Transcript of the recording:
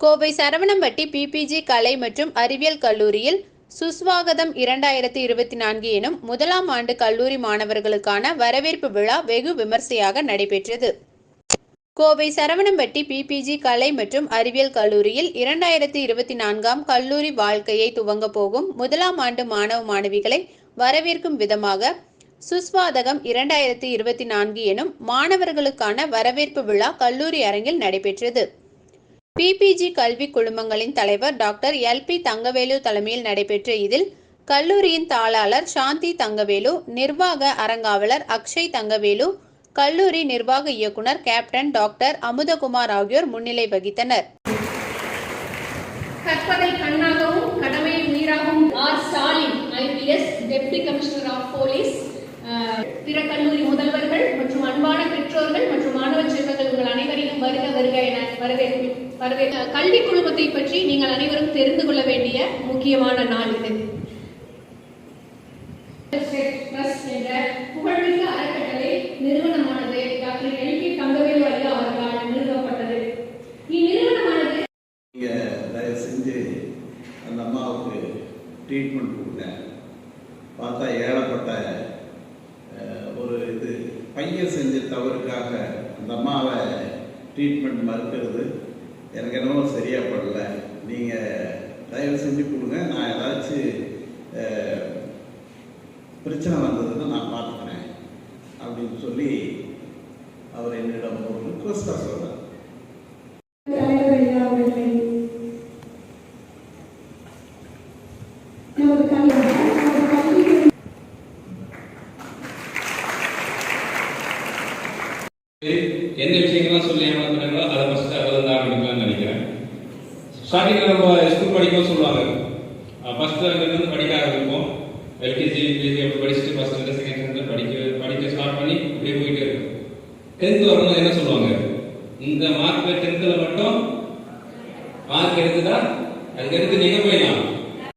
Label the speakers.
Speaker 1: Kovai Saravanampatti PPG கலை மற்றும் அறிவியல் கல்லூரியில் சுஸ்வாகதம் இரண்டாயிரத்தி இருபத்தி நான்கு எனும் முதலாம் ஆண்டு கல்லூரி மாணவர்களுக்கான வரவேற்பு விழா வெகு விமர்சையாக நடைபெற்றது. கோவை சரவணம்பட்டி பிபிஜி கலை மற்றும் அறிவியல் கல்லூரியில் இரண்டாயிரத்தி இருபத்தி நான்காம் கல்லூரி வாழ்க்கையை துவங்க போகும் முதலாம் ஆண்டு மாணவ மாணவிகளை வரவேற்கும் விதமாக சுஸ்வாதகம் இரண்டாயிரத்தி இருபத்தி நான்கு எனும் மாணவர்களுக்கான வரவேற்பு விழா கல்லூரி அரங்கில் நடைபெற்றது. பிபிஜி கல்வி குழுமங்களின் தலைவர் டாக்டர் எல்பி தங்கவேலு தலைமையில் நடைபெற்ற இதில் கல்லூரியின் தாளாளர் சாந்தி தங்கவேலு நிர்வாக அரங்காவலர் அக்ஷய் தங்கவேலு கல்லூரி நிர்வாக இயக்குனர் கேப்டன் டாக்டர் அமுதகுமார் ஆகியோர் முன்னிலை வகித்தனர்.
Speaker 2: கற்பதை கண்ணாகவும் கடமை உயிராகவும் R Stalin IPS deputy commissioner of police பிற கல்லூரி முதல்வர்கள் வரவேற்பு வரவே கல்வி குழுமத்தை பற்றி நீங்கள் அனைவரும் தெரிந்து கொள்ள வேண்டிய முக்கியமான நாள் இது. என்ற புகழ்மிக்க அறக்கட்டளை நிறுவனமானது டாக்டர் எல்பி தங்கவேலு ஐயா அவர்களால் நிறுவப்பட்டது. இந்நிறுவனமானது
Speaker 3: நீங்கள் தயவு செஞ்சு அந்த அம்மாவுக்கு ட்ரீட்மெண்ட் கொடுங்க. பார்த்தா ஏழப்பட்ட ஒரு இது பையன் செஞ்ச தவறுக்காக அந்த அம்மாவை ட்ரீட்மெண்ட் மறுக்கிறது. எனக்கு என்னவோ சரியாக படல. நீங்கள் தயவு செஞ்சு கொடுங்க. நான் ஏதாச்சும் பிரச்சனை வந்ததுன்னா நான் பார்த்துக்கிறேன். அப்படின்னு சொல்லி அவர் என்னிடம் ஒரு ரிக்வஸ்ட்டாக சொல்கிறார்
Speaker 4: தலைவர் ஐயா அவர்களை நமது கல்வி நமது கல்வி
Speaker 5: எந்த விஷயங்கள்லாம் சொல்லி ஏமாத்துறாங்களோ அதை ஃபர்ஸ்ட் அதில் இருந்து ஆரம்பிக்கலாம்னு நினைக்கிறேன். ஸ்டார்டிங்கில் நம்ம ஸ்கூல் படிக்கும் சொல்லுவாங்க. ஃபர்ஸ்ட் இருந்து படிக்க ஆரம்பிப்போம். எல்கேஜி யூகேஜி அப்படி படிச்சுட்டு ஃபர்ஸ்ட் ஸ்டாண்டர்ட் செகண்ட் ஸ்டாண்டர்ட் படிக்க படிக்க ஸ்டார்ட் பண்ணி இப்படியே போயிட்டே இருக்கும். டென்த் வரும்போது என்ன சொல்லுவாங்க? இந்த மார்க் டென்த்தில் மட்டும் மார்க் எடுத்துட்டா அதுக்கு எடுத்து நீங்க போயிடலாம்.